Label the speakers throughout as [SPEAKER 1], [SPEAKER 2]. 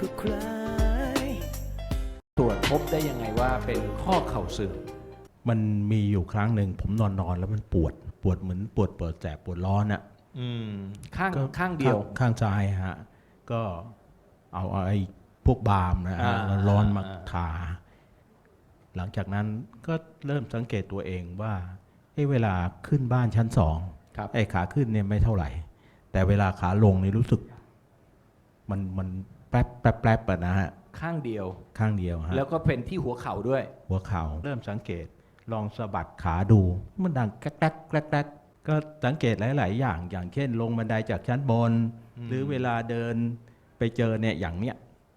[SPEAKER 1] ก็คล้
[SPEAKER 2] ตรวจพบได้ยังไงว่าเป็นข้อเข่าเสื่อม
[SPEAKER 3] มันมีอยู่ครั้งหนึ่งผมนอนนอนแล้วมันปวดปวดเหมือนปวดเปิดแสบปวดร้อนอะ่ะ
[SPEAKER 2] ข้างข้างเดียว
[SPEAKER 3] ข้างซ้ายฮะ ก็เอาไอ้พวกบาล์มนะฮะ
[SPEAKER 2] แล้ว
[SPEAKER 3] ร้อนมา
[SPEAKER 2] อ่า
[SPEAKER 3] ทา หลังจากนั้นก็เริ่มสังเกตตัวเองว่าเอ้เวลาขึ้นบ้านชั้นสองไอ้ขาขึ้นเนี่ยไม่เท่าไหร่ แต่เวลาขาลงนี่รู้สึก มันมันแป๊บแป๊บแป๊บอะนะฮะ
[SPEAKER 2] ข้างเดียว
[SPEAKER 3] ข้างเดียวฮะ
[SPEAKER 2] แล้วก็เป็นที่หัวเข่าด้วย
[SPEAKER 3] หัวเข่าเริ่มสังเกตลองสะบัดขาดู มันดังแกรกแกรกแกรกแกรกก็สังเกตหลาย ๆ อย่าง อย่างเช่น ลงบันไดจากชั้นบน
[SPEAKER 2] อืม
[SPEAKER 3] หรือเวลาเดินไปเจอเนี่ยอย่างเนี้ย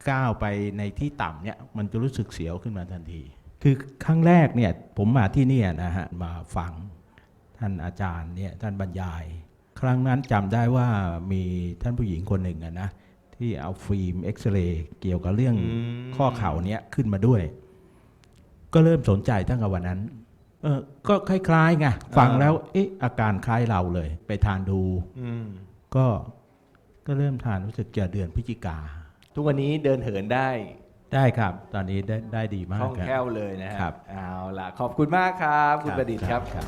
[SPEAKER 3] ก้าวไปในที่ต่ำเนี่ยมันจะรู้สึกเสียวขึ้นมาทันที คือครั้งแรกเนี่ยผมมาที่เนี่ยนะฮะมาฟังท่านอาจารย์เนี่ยท่านบรรยาย ครั้งนั้นจำได้ว่ามีท่านผู้หญิงคนหนึ่งอะนะ ที่เอาฟิล์มเอ็กซเรย์เกี่ยวกับเรื่อง
[SPEAKER 2] อืม
[SPEAKER 3] ข้อเข่าเนี้ยขึ้นมาด้วย ก็เริ่มสนใจตั้งแต่วันนั้น เออก็คล้ายๆไงฟังแล้ว เอ๊ะ อาการคล้ายเราเลย ไปทานดู
[SPEAKER 2] อืม
[SPEAKER 3] ก็ก็เริ่มทานรู้สึกจะเดือนพฤศจิกา
[SPEAKER 2] ทุกวันนี้เดินเหินได้
[SPEAKER 3] ได้ครับ ตอนนี้ได้ได้ดีมา
[SPEAKER 2] ค
[SPEAKER 3] ก
[SPEAKER 2] ล่อง
[SPEAKER 3] ครับ
[SPEAKER 2] แคล่วเลยนะฮะ
[SPEAKER 3] ครับ
[SPEAKER 2] เอาล่ะ ขอบคุณมากครับ คุณประดิษฐ์ครับ
[SPEAKER 3] ครับ